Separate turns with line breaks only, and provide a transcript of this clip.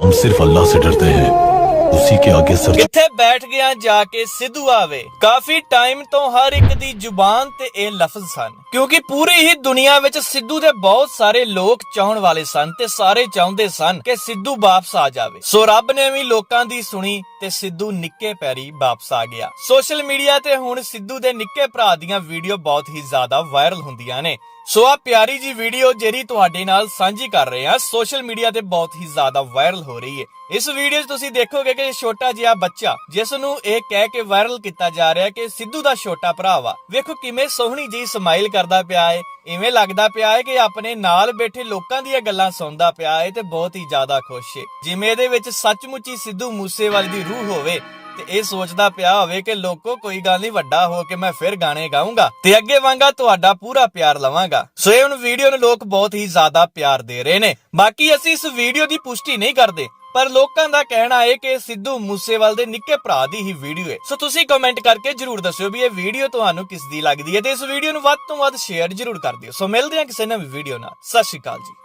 हम सिर्फ अल्लाह से डरते हैं उसी के आगे सर
ਕਿੱਥੇ ਬੈਠ ਗਿਆ ਜਾ ਕੇ ਸਿੱਧੂ ਆਵੇ ਕਾਫੀ ਟਾਈਮ ਤੋਂ ਹਰ ਇੱਕ ਦੀ ਜ਼ੁਬਾਨ ਤੇ ਇਹ ਲਫ਼ਜ਼ ਸਨ ਕਿਉਂਕਿ ਪੂਰੀ ਹੀ ਦੁਨੀਆ ਵਿੱਚ ਸਿੱਧੂ ਦੇ ਬਹੁਤ ਸਾਰੇ ਲੋਕ ਚਾਹਣ ਵਾਲੇ ਸਨ ਤੇ ਸਾਰੇ ਚਾਹੁੰਦੇ ਸਨ ਕਿ ਸਿੱਧੂ ਵਾਪਸ ਆ ਜਾਵੇ। ਸੋ ਰੱਬ ਨੇ ਵੀ ਲੋਕਾਂ ਦੀ ਸੁਣੀ ਤੇ ਸਿੱਧੂ ਨਿੱਕੇ ਪੈਰੀ ਵਾਪਸ ਆ ਗਿਆ। ਸੋਸ਼ਲ ਮੀਡੀਆ ਤੇ ਹੁਣ ਸਿੱਧੂ ਦੇ ਨਿੱਕੇ ਭਰਾ ਦੀਆਂ ਵੀਡੀਓ ਬਹੁਤ ਹੀ ਜ਼ਿਆਦਾ ਵਾਇਰਲ ਹੁੰਦੀਆਂ ਨੇ। ਸੋ ਆ ਪਿਆਰੀ ਜੀ ਵੀਡੀਓ ਜਿਹੜੀ ਤੁਹਾਡੇ ਨਾਲ ਸਾਂਝੀ ਕਰ ਰਹੇ ਹਾਂ, ਸੋਸ਼ਲ ਮੀਡੀਆ ਤੇ ਬਹੁਤ ਹੀ ਜ਼ਿਆਦਾ ਵਾਇਰਲ ਹੋ ਰਹੀ ਹੈ। ਇਸ ਵੀਡੀਓ 'ਚ ਤੁਸੀਂ ਦੇਖੋਗੇ ਕਿ ਛੋਟਾ ਜਿਹਾ ਬੱਚਾ, ਜਿਸ ਨੂੰ ਇਹ ਕਹਿ ਕੇ ਵਾਇਰਲ ਕੀਤਾ ਜਾ ਰਿਹਾ ਕਿ ਸਿੱਧੂ ਦਾ ਛੋਟਾ ਭਰਾ ਵਾ। ਵੇਖੋ ਕਿਵੇਂ ਸੋਹਣੀ ਜੀ ਸਮਾਈਲ ਕਰਦਾ ਪਿਆ ਹੈ ਇਵੇਂ ਲੱਗਦਾ ਪਿਆ ਹੈ ਕਿ ਆਪਣੇ ਨਾਲ ਬੈਠੇ ਲੋਕਾਂ ਦੀਆਂ ਗੱਲਾਂ ਸੁਣਦਾ ਪਿਆ ਹੈ ਤੇ ਬਹੁਤ ਹੀ ਜ਼ਿਆਦਾ ਖੁਸ਼ ਹੈ ਜਿਵੇਂ ਇਹਦੇ ਵਿੱਚ ਸੱਚਮੁੱਚ ਹੀ ਸਿੱਧੂ ਮੂਸੇਵਾਲੇ ਦੀ ਰੂਹ ਹੋਵੇ ਤੇ ਇਹ ਸੋਚਦਾ ਪਿਆ ਹੋਵੇ ਕਿ ਲੋਕੋ ਕੋਈ ਗੱਲ ਨਹੀਂ ਵੱਡਾ ਹੋ ਕੇ ਮੈਂ ਫਿਰ ਗਾਣੇ ਗਾਉਂਗਾ ਤੇ ਅੱਗੇ ਵਾਂਗਾ ਤੁਹਾਡਾ ਪੂਰਾ ਪਿਆਰ ਲਵਾਂਗਾ। ਸੋ ਇਹ ਹੁਣ ਵੀਡੀਓ ਨੂੰ ਲੋਕ ਬਹੁਤ ਹੀ ਜ਼ਿਆਦਾ ਪਿਆਰ ਦੇ ਰਹੇ ਨੇ। ਬਾਕੀ ਅਸੀਂ ਇਸ ਵੀਡੀਓ ਦੀ ਪੁਸ਼ਟੀ ਨਹੀਂ ਕਰਦੇ। ਪਰ ਲੋਕਾਂ ਦਾ ਕਹਿਣਾ ਹੈ ਕਿ ਸਿੱਧੂ ਮੂਸੇਵਾਲ ਦੇ ਨਿੱਕੇ ਭਰਾ ਦੀ ਹੀ ਵੀਡੀਓ ਹੈ। ਸੋ ਤੁਸੀਂ ਕਮੈਂਟ ਕਰਕੇ ਜਰੂਰ ਦੱਸਿਓ ਵੀ ਇਹ ਵੀਡੀਓ ਤੁਹਾਨੂੰ ਕਿਸ ਦੀ ਲੱਗਦੀ ਹੈ ਤੇ ਇਸ ਵੀਡੀਓ ਨੂੰ ਵੱਧ ਤੋਂ ਵੱਧ ਸ਼ੇਅਰ ਜਰੂਰ ਕਰ ਦਿਓ। ਸੋ ਮਿਲਦੇ ਹਾਂ ਕਿਸੇ ਨਵੀਂ ਵੀਡੀਓ ਨਾਲ। ਸਤਿ ਸ਼੍ਰੀ ਅਕਾਲ ਜੀ।